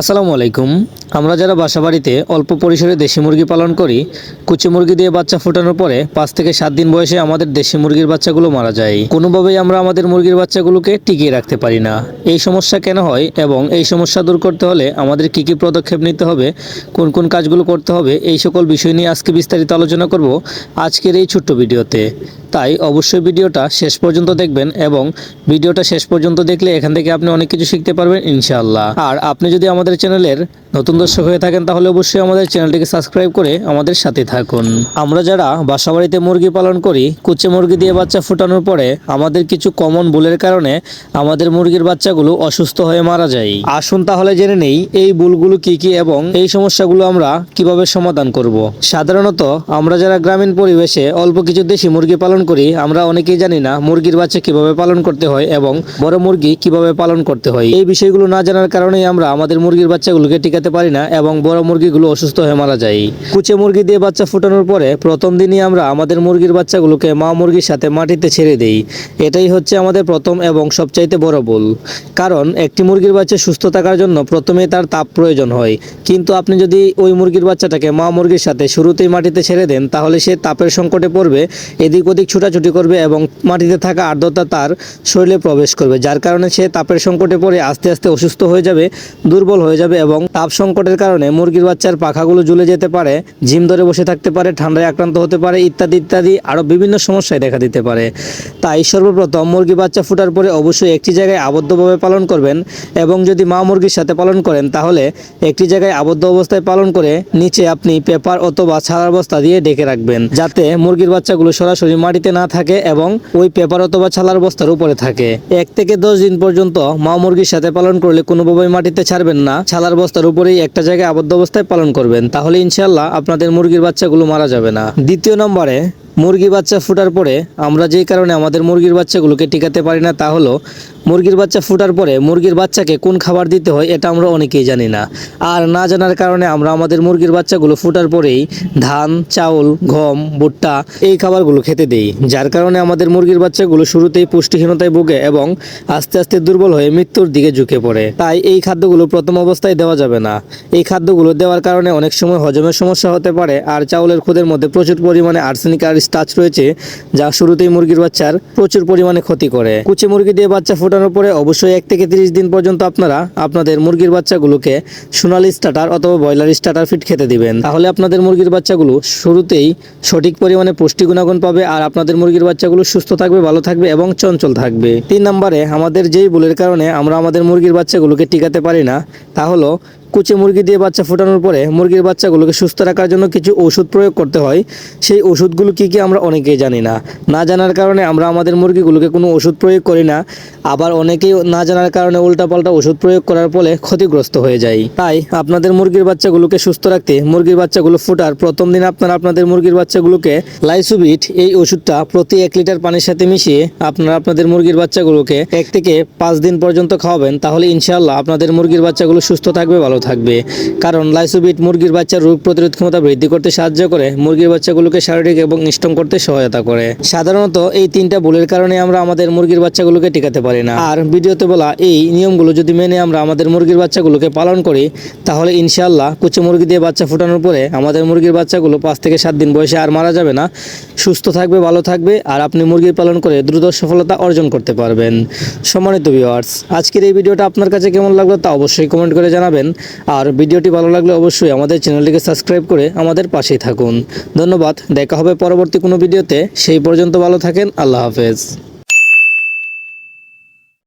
আসসালামু আলাইকুম। আমরা যারা বাসাবাড়িতে অল্প পরিসরে দেশি মুরগি পালন করি, কুচি মুরগি দিয়ে বাচ্চা ফোটানোর পরে পাঁচ থেকে সাত দিন বয়সে আমাদের দেশি মুরগির বাচ্চাগুলো মারা যায়। কোনোভাবেই আমরা আমাদের মুরগির বাচ্চাগুলোকে টিকিয়ে রাখতে পারি না। এই সমস্যা কেন হয় এবং এই সমস্যা দূর করতে হলে আমাদের কী কী পদক্ষেপ নিতে হবে, কোন কোন কাজগুলো করতে হবে, এই সকল বিষয় নিয়ে আজকে বিস্তারিত আলোচনা করব আজকের এই ছোট্ট ভিডিওতে। তাই অবশ্যই ভিডিওটা শেষ পর্যন্ত দেখবেন এবং ভিডিওটা শেষ পর্যন্ত দেখলে এখান থেকে আপনি অনেক কিছু শিখতে পারবেন ইনশাআল্লাহ। আর আপনি যদি আমাদের চ্যানেলের নতুন দর্শক হয়ে থাকেন, তাহলে অবশ্যই আমাদের চ্যানেলটিকে সাবস্ক্রাইব করে আমাদের সাথে থাকুন। আমরা যারা বাসাবাড়িতে মুরগি পালন করি, কুচে মুরগি দিয়ে বাচ্চা ফোটানোর পরে আমাদের কিছু কমন ভুলের কারণে আমাদের মুরগির বাচ্চাগুলো অসুস্থ হয়ে মারা যায়। আসুন তাহলে জেনে নেই, এই ভুলগুলো কি কি এবং এই সমস্যাগুলো আমরা কীভাবে সমাধান করব। সাধারণত আমরা যারা গ্রামীণ পরিবেশে অল্প কিছু দেশি মুরগি পালন করি, আমরা অনেকেই জানি না মুরগির বাচ্চা কীভাবে পালন করতে হয় এবং বড় মুরগি কীভাবে পালন করতে হয়। এই বিষয়গুলো না জানার কারণেই আমরা আমাদের মুরগির বাচ্চাগুলোকে টিকাতে পারি না এবং বড় মুরগিগুলো অসুস্থ হয়ে মারা যায়। কুচে মুরগি দিয়ে বাচ্চা ফোটানোর পরে প্রথম দিনই আমরা আমাদের মুরগির বাচ্চাগুলোকে মা মুরগির সাথে মাটিতে ছেড়ে দেই। এটাই হচ্ছে আমাদের প্রথম এবং সবচাইতে বড় ভুল। কারণ একটি মুরগির বাচ্চা সুস্থ থাকার জন্য প্রথমে তার তাপ প্রয়োজন হয়। কিন্তু আপনি যদি ওই মুরগির বাচ্চাটাকে মা মুরগির সাথে শুরুতেই মাটিতে ছেড়ে দেন, তাহলে সে তাপের সংকটে পড়বে, এদিক ওদিক ছুটাছুটি করবে এবং মাটিতে থাকা আর্দ্রতা তার শরীরে প্রবেশ করবে, যার কারণে সে তাপের সংকটে পড়ে আস্তে আস্তে অসুস্থ হয়ে যাবে, দুর্বল হয়ে যাবে এবং তাপ সংকটের কারণে মুরগির বাচ্চার পাখাগুলো জ্বলে যেতে পারে ঝিম ধরে বসে থাকতে পারে, ঠান্ডায় আক্রান্ত হতে পারে, ইত্যাদি ইত্যাদি, আরও বিভিন্ন সমস্যায় দেখা দিতে পারে। তাই সর্বপ্রথম মুরগি বাচ্চা ফুটার পরে অবশ্যই একটি জায়গায় আবদ্ধভাবে পালন করবেন এবং যদি মা মুরগির সাথে পালন করেন, তাহলে একটি জায়গায় আবদ্ধ অবস্থায় পালন করে নিচে আপনি পেপার অথবা ছাড়ার বস্তা দিয়ে ডেকে রাখবেন, যাতে মুরগির বাচ্চাগুলো সরাসরি মাটিতে না থাকে এবং ওই পেপার অথবা ছালার বস্তার উপরে থাকে। এক থেকে দশ দিন পর্যন্ত মা মুরগির সাথে পালন করলে কোনোভাবেই মাটিতে ছাড়বেন না, ছালার বস্তার উপরেই একটা জায়গায় আবদ্ধ অবস্থায় পালন করবেন, তাহলে ইনশাল্লাহ আপনাদের মুরগির বাচ্চাগুলো মারা যাবে না। দ্বিতীয় নম্বরে, মুরগি বাচ্চা ফুটার পরে আমরা যেই কারণে আমাদের মুরগির বাচ্চাগুলোকে টিকাতে পারি না, তা হলো মুরগির বাচ্চা ফুটার পরে মুরগির বাচ্চাকে কোন খাবার দিতে হয় এটা আমরা অনেকেই জানি না। আর না জানার কারণে আমরা আমাদের মুরগির বাচ্চাগুলো ফুটার পরেই ধান, চাউল, গম, ভুট্টা এই খাবারগুলো খেতে দেই। যার কারণে আমাদের মুরগির বাচ্চাগুলো শুরুতেই পুষ্টিহীনতায় ভুগে এবং আস্তে আস্তে দুর্বল হয়ে মৃত্যুর দিকে ঝুঁকে পড়ে। তাই এই খাদ্যগুলো প্রথম অবস্থায় দেওয়া যাবে না। এই খাদ্যগুলো দেওয়ার কারণে অনেক সময় হজমের সমস্যা হতে পারে আর চাউলের খুদের মধ্যে প্রচুর পরিমাণে আর্সেনিক আর স্টাচ রয়েছে, যা শুরুতেই মুরগির বাচ্চার প্রচুর পরিমাণে ক্ষতি করে। কুচি মুরগি দিয়ে বাচ্চা ফোটানোর পরে অবশ্যই এক থেকে তিরিশ দিন পর্যন্ত আপনারা আপনাদের মুরগির বাচ্চাগুলোকে সোনালি স্টার্টার অথবা ব্রয়লার স্টার্টার ফিট খেতে দিবেন। তাহলে আপনাদের মুরগির বাচ্চাগুলো শুরুতেই সঠিক পরিমাণে পুষ্টি গুণাগুণ পাবে আর আপনাদের মুরগির বাচ্চাগুলো সুস্থ থাকবে, ভালো থাকবে এবং চঞ্চল থাকবে। তিন নম্বরে, আমাদের যেই ভুলের কারণে আমরা আমাদের মুরগির বাচ্চাগুলোকে টিকাতে পারি না, তা হলো কুচে মুরগি দিয়ে বাচ্চা ফোটানোর পরে মুরগির বাচ্চাগুলোকে সুস্থ রাখার জন্য কিছু ওষুধ প্রয়োগ করতে হয়। সেই ওষুধগুলো কি কি আমরা অনেকেই জানি না। না জানার কারণে আমরা আমাদের মুরগিগুলোকে কোনো ওষুধ প্রয়োগ করি না। আবার অনেকেই না জানার কারণে উল্টাপাল্টা ওষুধ প্রয়োগ করার ফলে ক্ষতিগ্রস্ত হয়ে যায়। তাই আপনাদের মুরগির বাচ্চাগুলোকে সুস্থ রাখতে মুরগির বাচ্চাগুলো ফোটার প্রথম দিন আপনারা আপনাদের মুরগির বাচ্চাগুলোকে লাইসুবিট, এই ওষুধটা প্রতি এক লিটার পানির সাথে মিশিয়ে আপনারা আপনাদের মুরগির বাচ্চাগুলোকে এক থেকে পাঁচ দিন পর্যন্ত খাওয়াবেন। তাহলে ইনশাআল্লাহ আপনাদের মুরগির বাচ্চাগুলো সুস্থ থাকবে, ভালো থাকবে। কারণ লাইসোবিট মুরগির বাচ্চার রোগ প্রতিরোধ ক্ষমতা বৃদ্ধি করতে সাহায্য করে, মুরগির বাচ্চাগুলোকে শারীরিক এবং স্ট্রং করতে সহায়তা করে। সাধারণত এই তিনটা ভুলের কারণে আমরা আমাদের মুরগির বাচ্চাগুলোকে টিকাতে পারি না। আর ভিডিওতে বলা এই নিয়মগুলো যদি মেনে আমরা আমাদের মুরগির বাচ্চাগুলোকে পালন করি, তাহলে ইনশাআল্লাহ কুচি মুরগি দিয়ে বাচ্চা ফোটানোর পরে আমাদের মুরগির বাচ্চাগুলো পাঁচ থেকে সাত দিন বয়সে আর মারা যাবে না। সুস্থ থাকবে, ভালো থাকবে, আর আপনি মুরগি পালন করে দ্রুত সফলতা অর্জন করতে পারবেন। সম্মানিত ভিউয়ার্স আজকের এই ভিডিওটা আপনার কাছে কেমন লাগল তা অবশ্যই কমেন্ট করে জানাবেন। আর ভিডিওটি ভালো লাগলে অবশ্যই আমাদের চ্যানেলটিকে সাবস্ক্রাইব করে আমাদের পাশেই থাকুন। ধন্যবাদ, দেখা হবে পরবর্তী কোনো ভিডিওতে। সেই পর্যন্ত ভালো থাকেন, আল্লাহ হাফেজ।